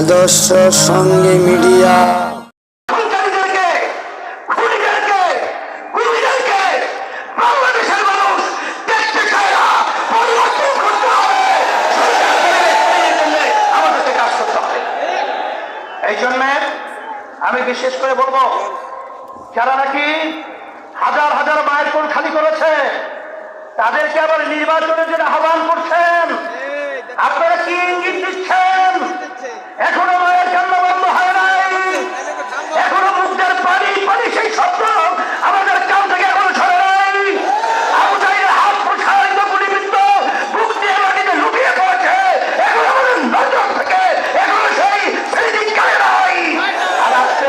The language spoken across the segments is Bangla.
আদর্শ সঙ্গে মিডিয়া। এই জন্য আমি বিশেষ করে বলব, যারা নাকি হাজার হাজার মায়ের কোল খালি করেছে, তাদেরকে আবার নির্বাচনের জন্য আহ্বান করছেন আপনারা কি ইঙ্গিত দিচ্ছেন এখনও মায়ের কান্না বন্ধ হয় নাই এখনও মুখের পানি পানি সেই শব্দ আমাদের কান থেকে এখনও সরে নাই আবু জাহেলের হাত প্রসারিত গুলিবিদ্ধ বুক দিয়ে মাটিতে লুটিয়ে পড়েছে এখনও আমাদের নজর থেকে এখনও সেই সেদিন কালে নাই আর আজকে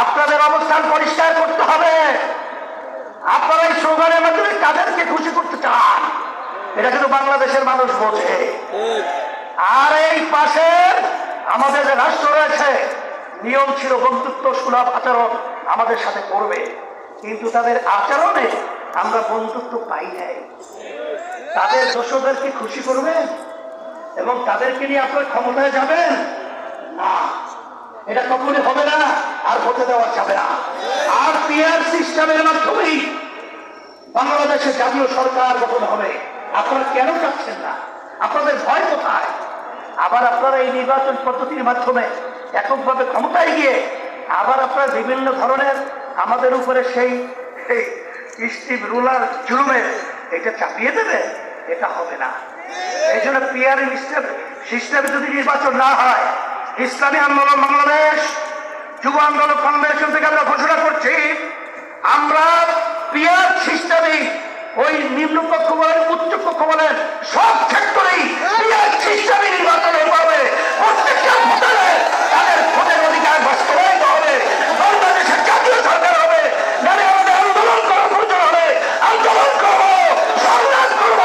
আপনাদের অবস্থান পরিষ্কার করতে হবে। আপনারা এই স্লোগানের মাধ্যমে কাদেরকে খুশি করতে চান। এটা কিন্তু বাংলাদেশের মানুষ বোঝে। আর এই পাশে আমাদের যে রাষ্ট্র রয়েছে, নিয়ম ছিল বন্ধুত্ব, সুলভ আচরণ আমাদের সাথে করবে। কিন্তু তাদের আচরণে আমরা বন্ধুত্ব পাই নাই। তাদের দোষদেরকে খুশি করবেন এবং তাদেরকে নিয়ে আপনার ক্ষমতায় যাবেন? না। এটা কখনই হবে না। আর হতে দেওয়া যাবে না। আর পিয়ার সিস্টেমের মাধ্যমেই বাংলাদেশের জাতীয় সরকার গঠন হবে। আপনারা কেন চাচ্ছেন না? আপনাদের ভয় কোথায়? আবার আপনারা এই নির্বাচন পদ্ধতির মাধ্যমে এককভাবে ক্ষমতায় গিয়ে আবার আপনারা বিভিন্ন ধরনের আমাদের উপরে সেই স্টিভ রুলার জুলুমের এটা চাপিয়ে দেবে? এটা হবে না। এই জন্য পিয়ার সিস্টেম সিস্টেমে যদি নির্বাচন না হয়, ইসলামী আন্দোলন বাংলাদেশ যুব আন্দোলন কনভেনশন থেকে আমরা ঘোষণা করছি, আমরা পিয়ার সিস্টেমে ওই নিম্ন কক্ষ বলেন উচ্চ কক্ষ বলেন, সব ক্ষেত্রেই পিয়ার সিস্টেমে নির্বাচন হবে প্রত্যেকটা ভোটারে তাদের ভোটের অধিকার বাস্তবায়িত হবে বাংলাদেশের জাতীয় সরকার হবে নাহলে আমাদের আন্দোলন করার প্রয়োজন হবে আন্দোলন করব সংগ্রাম করব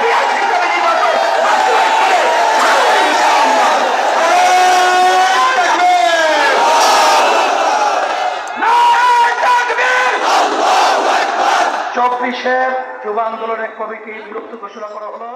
পিয়ার সিস্টেমে নির্বাচন বাস্তবায়িত করে ছাড়বো ইনশাআল্লাহ। নারায়ণ তাকবীর! চব্বিশের যুব আন্দোলনের কমিটি বিলুপ্ত ঘোষণা করা হলো।